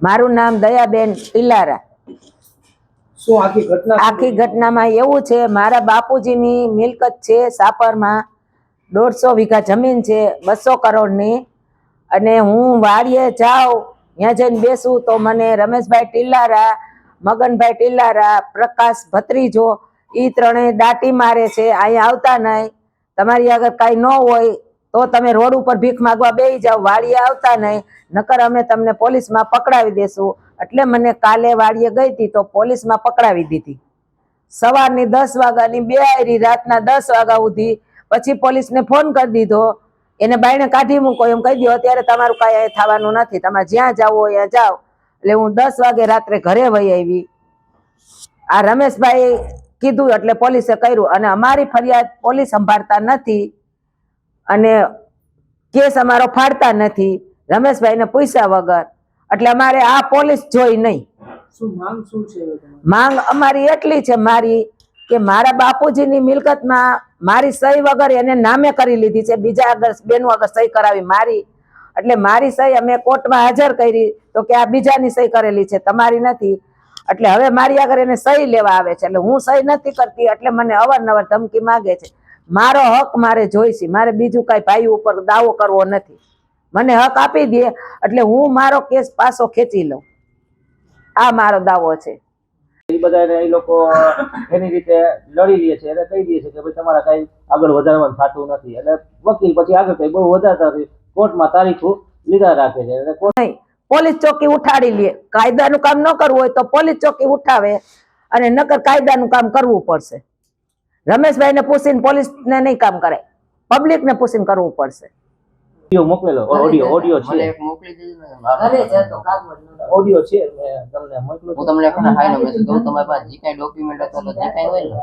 મારું નામ દયાબેન પિલારા. આખી ઘટનામાં એવું છે મારા બાપુજીની મિલકત છે સાપરમાં દોઢસો વીઘા જમીન છે બસો કરોડની અને હું વાડીએ જાઉં ત્યાં જઈને બેસું તો મને રમેશભાઈ ટિલ્લારા મગનભાઈ ટિલ્લારા પ્રકાશ ભત્રીજો એ ત્રણેય દાટી મારે છે અહીંયા આવતા નહીં. તમારી આગળ કાંઈ ન હોય તો તમે રોડ ઉપર ભીખ માગવા બેસી જાઓ, વાડીએ આવતા નહીં. નકર અમે તમને પોલીસમાં પકડાવી દેશું. એટલે મને કાલે વાડીએ ગઈ હતી તો પોલીસમાં પકડાવી દીધી. સવારની દસ વાગ્યાની બે આયરી, રાતના દસ વાગ્યા સુધી પછી પોલીસને ફોન કરી દીધો. એને બાયણે કાઢી મૂકો, એમ કહી દો અત્યારે તમારું કાંઈ થવાનું નથી. તમારે જ્યાં જાવ ત્યાં જાઓ. એટલે હું દસ વાગે રાત્રે ઘરે વહી આવી. આ રમેશભાઈ કીધું એટલે પોલીસે કર્યું. અને અમારી ફરિયાદ પોલીસ સંભાળતા નથી અને કેસ અમારો ફાડતા નથી. રમેશભાઈને પૂછ્યા વગર. એટલે અમારે આ પોલીસ જોઈ નહીં. માંગ અમારી એટલી છે મારી કે મારા બાપુજીની મિલકતમાં મારી સહી વગર એને નામે કરી લીધી છે. બીજા આગળ બેનું આગળ સહી કરાવી મારી. એટલે મારી સહી અમે કોર્ટમાં હાજર કરી તો કે આ બીજાની સહી કરેલી છે. તમારી નથી. એટલે હવે મારી આગળ એને સહી લેવા આવે છે. એટલે હું સહી નથી કરતી એટલે મને અવારનવાર ધમકી માગે છે. મારો હક મારે જોઈશે મારે બીજું કાંઈ ભાઈ ઉપર દાવો કરવો નથી. મને હક આપી દે એટલે હું મારો કેસ પાછો ખેંચી લઉં. આ મારો દાવો છે. એ બધાને એ લોકો એની રીતે લડી લે છે એટલે કહી દે છે કે ભાઈ તમારા કઈ આગળ વધારવાનું થતું નથી. એટલે વકીલ પછી આગળ કઈ બહુ વધારતા કોર્ટમાં તારીખો લીધા રાખે છે. નહીં પોલીસ ચોકી ઉઠાડી લે. કાયદાનું કામ ન કરવું હોય તો પોલીસ ચોકી ઉઠાવે અને નકર કાયદાનું કામ કરવું પડશે. રમેશભાઈને પૂછીને પોલીસને નહીં કામ કરે. પબ્લિકને પૂછીને કરવું પડશે. ઓડિયો મોકલેલો. ઓડિયો ઓડિયો છે. એક મોકલી દીધું ને. મારું. ઓડિયો છે તમને મોકલું હું તમને એકાને હાઈનો મેસેજ કરું તમારી પાસે જે કાંઈ ડોક્યુમેન્ટ અથવા જે કાંઈ હોય ને.